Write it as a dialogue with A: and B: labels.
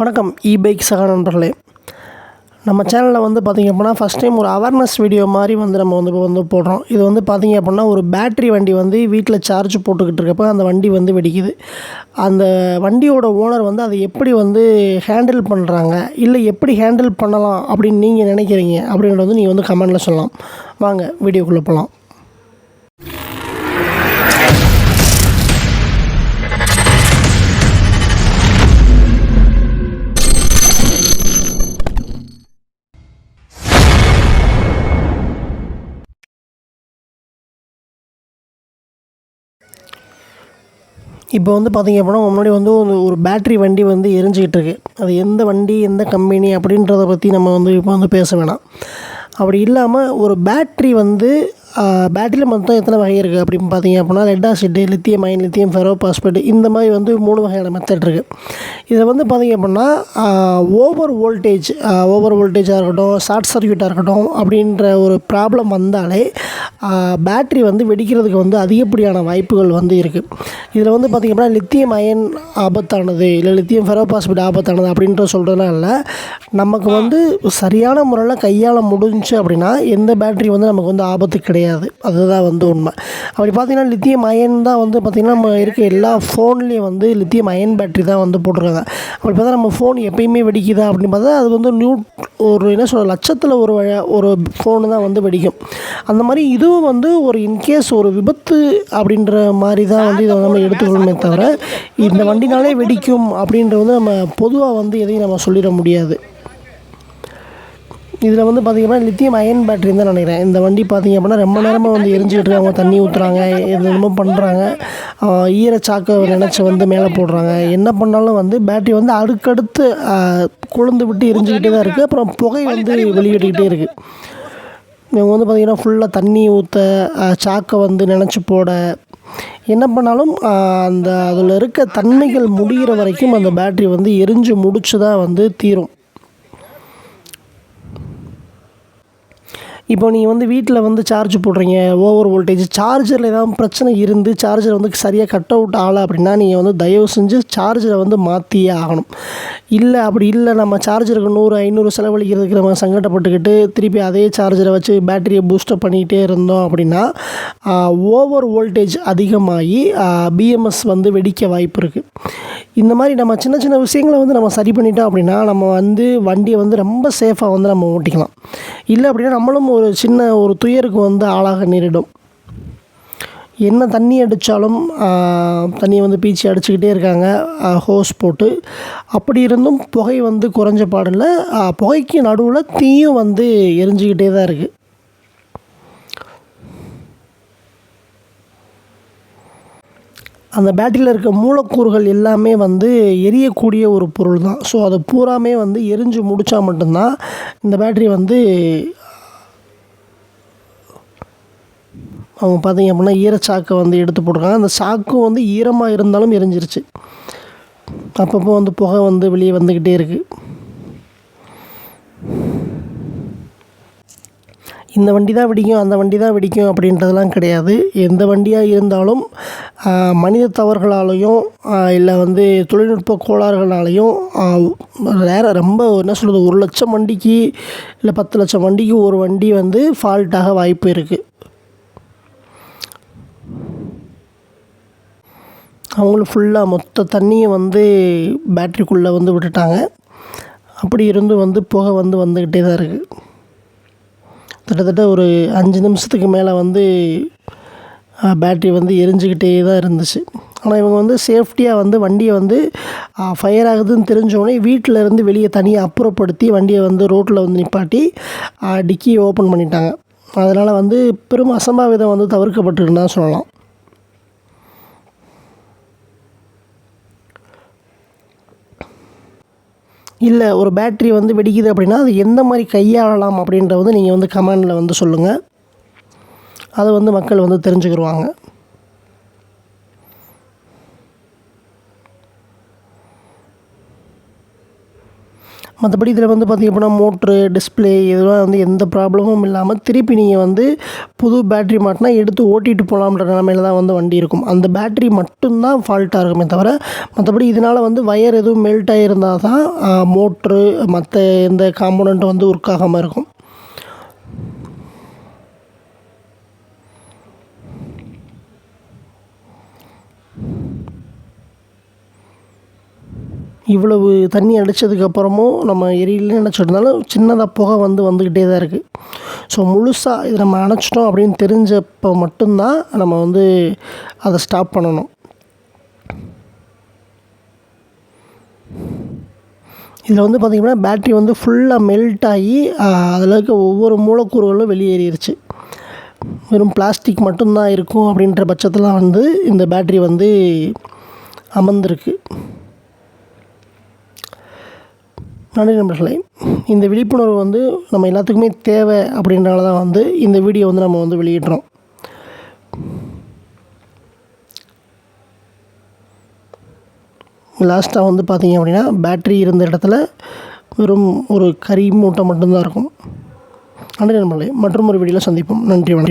A: வணக்கம் இ பைக் சக நண்பர்களே. நம்ம சேனலில் வந்து பார்த்திங்க அப்படின்னா ஃபஸ்ட் டைம் ஒரு அவேர்னஸ் வீடியோ மாதிரி வந்து நம்ம வந்து இப்போ வந்து போடுறோம். இது வந்து பார்த்திங்க அப்படின்னா ஒரு பேட்ரி வண்டி வந்து வீட்டில் சார்ஜ் போட்டுக்கிட்டு இருக்கப்போ அந்த வண்டி வந்து வெடிக்குது. அந்த வண்டியோட ஓனர் வந்து அதை எப்படி வந்து ஹேண்டில் பண்ணுறாங்க இல்லை எப்படி ஹேண்டில் பண்ணலாம் அப்படின்னு நீங்கள் நினைக்கிறீங்க அப்படின்றத வந்து நீங்கள் வந்து கமெண்டில் சொல்லலாம். வாங்க வீடியோக்குள்ளே போகலாம் இப்போ வந்து பார்த்திங்க அப்படின்னா முன்னாடி வந்து ஒரு ஒரு பேட்ரி வண்டி வந்து எரிஞ்சிக்கிட்டு இருக்கு அது எந்த வண்டி எந்த கம்பெனி அப்படின்றத பற்றி நம்ம வந்து இப்போ வந்து பேச வேணாம். அப்படி இல்லாமல் ஒரு பேட்ரி வந்து பேட்டரியில் மொத்தம் எத்தனை வகை இருக்குது அப்படின்னு பார்த்தீங்க அப்படின்னா lead acid lithium ion lithium ferro phosphate இந்த மாதிரி வந்து மூணு வகையான மெத்தட் இருக்குது இதை வந்து பார்த்திங்க அப்படின்னா ஓவர் வோல்டேஜ் ஓவர் வோல்டேஜாக இருக்கட்டும் ஷார்ட் சர்க்யூட்டாக இருக்கட்டும் அப்படின்ற ஒரு ப்ராப்ளம் வந்தாலே பேட்ரி வந்து வெடிக்கிறதுக்கு வந்து அதிகப்படியான வாய்ப்புகள் வந்து இருக்குது இதில் வந்து பார்த்திங்க அப்படின்னா லித்தியம் அயன் ஆபத்தானது இல்லை லித்தியம் ஃபெரோபாஸ்பேட் ஆபத்தானது அப்படின்ற சொல்கிறதுலாம் இல்லை. நமக்கு வந்து சரியான முறையில் கையாள முடிஞ்சுச்சு அப்படின்னா எந்த பேட்ரி வந்து நமக்கு வந்து ஆபத்து கிடையாது. அதுதான் வந்து உண்மை. அப்படி பார்த்திங்கன்னா லித்தியம் அயன் தான் வந்து பார்த்திங்கன்னா நம்ம இருக்க எல்லா ஃபோன்லேயும் வந்து லித்தியம் அயன் பேட்ரி தான் வந்து போட்டிருக்காங்க. அப்படி பார்த்தா நம்ம ஃபோன் எப்பயுமே வெடிக்குதா அப்படின்னு பார்த்தா அது வந்து நியூ ஒரு என்ன சொல்ல லட்சத்தில் ஒரு வழ- ஒரு ஃபோனு தான் வந்து வெடிக்கும். அந்த மாதிரி இதுவும் வந்து ஒரு இன்கேஸ் ஒரு விபத்து அப்படின்ற மாதிரி தான் வந்து இதை நம்ம எடுத்துக்கணுமே தவிர இந்த வண்டினாலே வெடிக்கும் அப்படின்றது வந்து நம்ம பொதுவாக வந்து எதையும் நம்ம சொல்லிட முடியாது. இதில் வந்து பார்த்திங்கன்னா லித்தியம் அயன் பேட்டரி தான் நினைக்கிறேன். இந்த வண்டி பார்த்திங்க அப்படின்னா ரொம்ப நேரமாக வந்து எரிஞ்சுக்கிட்டு இருக்காங்க தண்ணி ஊற்றுறாங்க என்னமோ பண்ணுறாங்க ஈரச்சாக்கை நினச்சி வந்து மேலே போடுறாங்க. என்ன பண்ணாலும் வந்து பேட்டரி வந்து அடுக்கடுத்து கொழுந்து விட்டு எரிஞ்சுக்கிட்டே தான் இருக்குது அப்புறம் புகை வந்து வெளியிட்டுக்கிட்டே இருக்குது இவங்க வந்து பார்த்திங்கன்னா ஃபுல்லாக தண்ணி ஊற்ற சாக்கை வந்து நினச்சி போட என்ன பண்ணாலும் அந்த அதில் இருக்க தன்மைகள் முடிகிற வரைக்கும் அந்த பேட்டரி வந்து எரிஞ்சு முடிச்சு தான் வந்து தீரும். இப்போ நீங்கள் வந்து வீட்டில் வந்து சார்ஜ் போடுறீங்க ஓவர் வோல்டேஜ் சார்ஜரில் ஏதாவது பிரச்சனை இருந்து சார்ஜர் வந்து சரியாக கட் அவுட் ஆகலை அப்படின்னா நீங்கள் வந்து தயவு செஞ்சு சார்ஜரை வந்து மாற்றியே ஆகணும். இல்லை அப்படி இல்லை நம்ம சார்ஜருக்கு நூறு ஐநூறு செலவழிக்கிறதுக்கு நம்ம சங்கடப்பட்டுக்கிட்டு திருப்பி அதே சார்ஜரை வச்சு பேட்டரியை பூஸ்டப் பண்ணிக்கிட்டே இருந்தோம் அப்படின்னா ஓவர் வோல்டேஜ் அதிகமாகி பிஎம்எஸ் வந்து வெடிக்க வாய்ப்பு இருக்குது இந்த மாதிரி நம்ம சின்ன சின்ன விஷயங்களை வந்து நம்ம சரி பண்ணிட்டோம் அப்படின்னா நம்ம வந்து வண்டியை வந்து ரொம்ப சேஃபாக வந்து நம்ம ஓட்டிக்கலாம். இல்லை அப்படின்னா நம்மளும் ஒரு சின்ன ஒரு துயருக்கு வந்து ஆளாக நேரிடும். என்ன தண்ணி அடித்தாலும் தண்ணியை வந்து பீச்சி அடிச்சுக்கிட்டே இருக்காங்க. ஹோஸ் போட்டு. அப்படி இருந்தும் புகை வந்து குறைஞ்ச பாடில் புகைக்கு நடுவில் தீயும் வந்து எரிஞ்சுக்கிட்டே தான் இருக்குது அந்த பேட்டரியில் இருக்க மூலக்கூறுகள் எல்லாமே வந்து எரியக்கூடிய ஒரு பொருள் தான் ஸோ அது பூராமே வந்து எரிஞ்சு முடித்தா மட்டும்தான் இந்த பேட்டரி வந்து அவங்க பார்த்தீங்க அப்படின்னா ஈரச்சாக்கை வந்து எடுத்து போட்டிருக்காங்க. அந்த சாக்கும் வந்து ஈரமாக இருந்தாலும் எரிஞ்சிருச்சு. அப்பப்போ வந்து புகை வந்து வெளியே வந்துக்கிட்டே இருக்குது இந்த வண்டி தான் வெடிக்கும் அந்த வண்டி தான் வெடிக்கும் அப்படின்றதெல்லாம் கிடையாது. எந்த வண்டியாக இருந்தாலும் மனித தவறுகளாலையும் இல்லை வந்து தொழில்நுட்ப கோளாறுகளாலையும் வேறு ரொம்ப என்ன சொல்கிறது ஒரு லட்சம் வண்டிக்கு இல்லை பத்து லட்சம் வண்டிக்கு ஒரு வண்டி வந்து ஃபால்ட்டாக வாய்ப்பு இருக்குது அவங்களும் ஃபுல்லாக மொத்த தண்ணியை வந்து பேட்ரிக்குள்ளே வந்து விட்டுட்டாங்க. அப்படி இருந்து வந்து புகை வந்து வந்துக்கிட்டே தான் இருக்குது கிட்டத்தட்ட ஒரு அஞ்சு நிமிஷத்துக்கு மேலே வந்து பேட்ரி வந்து எரிஞ்சுக்கிட்டே தான் இருந்துச்சு. ஆனால் இவங்க வந்து சேஃப்டியாக வந்து வண்டியை வந்து ஃபயர் ஆகுதுன்னு தெரிஞ்சோடனே வீட்டில் இருந்து வெளியே தனியாக அப்புறப்படுத்தி வண்டியை வந்து ரோட்டில் வந்து நிப்பாட்டி டிக்கியை ஓப்பன் பண்ணிட்டாங்க. அதனால் வந்து பெரும் அசம்பாவிதம் வந்து தவிர்க்கப்பட்டுருன்னு தான் சொல்லலாம். இல்லை ஒரு பேட்ரி வந்து வெடிக்குது அப்படின்னா அது எந்த மாதிரி கையாளலாம் அப்படின்றத வந்து நீங்கள் வந்து கமெண்டில் வந்து சொல்லுங்கள் அதை வந்து மக்கள் வந்து தெரிஞ்சுக்கிடுவாங்க மற்றபடி இதில் வந்து பார்த்திங்க அப்படின்னா மோட்ரு டிஸ்பிளே இதெல்லாம் வந்து எந்த ப்ராப்ளமும் இல்லாமல் திருப்பி நீங்கள் வந்து புது பேட்ரி மாட்டினா எடுத்து ஓட்டிகிட்டு போகலாம்ன்ற நிலமையில தான் வந்து வண்டி இருக்கும். அந்த பேட்ரி மட்டும்தான் ஃபால்ட்டாக இருக்குமே தவிர மற்றபடி இதனால் வந்து வயர் எதுவும் மெல்ட் ஆகியிருந்தால் தான் மோட்ரு மற்ற எந்த காம்போனண்ட்டும் வந்து ஒர்க் ஆகாமல் இருக்கும். இவ்வளவு தண்ணி அடித்ததுக்கப்புறமும் நம்ம எரியலன்னு நினச்சிருந்தாலும் சின்னதாக புகை வந்து வந்துக்கிட்டே தான் இருக்குது ஸோ முழுசாக இது நம்ம அணைச்சிட்டோம் அப்படின்னு தெரிஞ்சப்போ மட்டும்தான் நம்ம வந்து அதை ஸ்டாப் பண்ணணும். இதில் வந்து பார்த்திங்கன்னா பேட்ரி வந்து ஃபுல்லாக மெல்ட் ஆகி அதில் இருக்க ஒவ்வொரு மூலக்கூறுகளும் வெளியேறிடுச்சு வெறும் பிளாஸ்டிக் மட்டும்தான் இருக்கும் அப்படின்ற பட்சத்தில் வந்து இந்த பேட்ரி வந்து அமர்ந்திருக்கு. நன்றி நண்பர்களே. இந்த விழிப்புணர்வு வந்து நம்ம எல்லாத்துக்குமே தேவை அப்படின்றனால தான் வந்து இந்த வீடியோ வந்து நம்ம வந்து வெளியிடுறோம். லாஸ்ட்டாக வந்து பார்த்தீங்க அப்படின்னா பேட்ரி இருந்த இடத்துல வெறும் ஒரு கறி மூட்டை மட்டும்தான் இருக்கும். நன்றி நண்பர்களே. மற்றும் ஒரு வீடியோவில் சந்திப்போம். நன்றி வணக்கம்.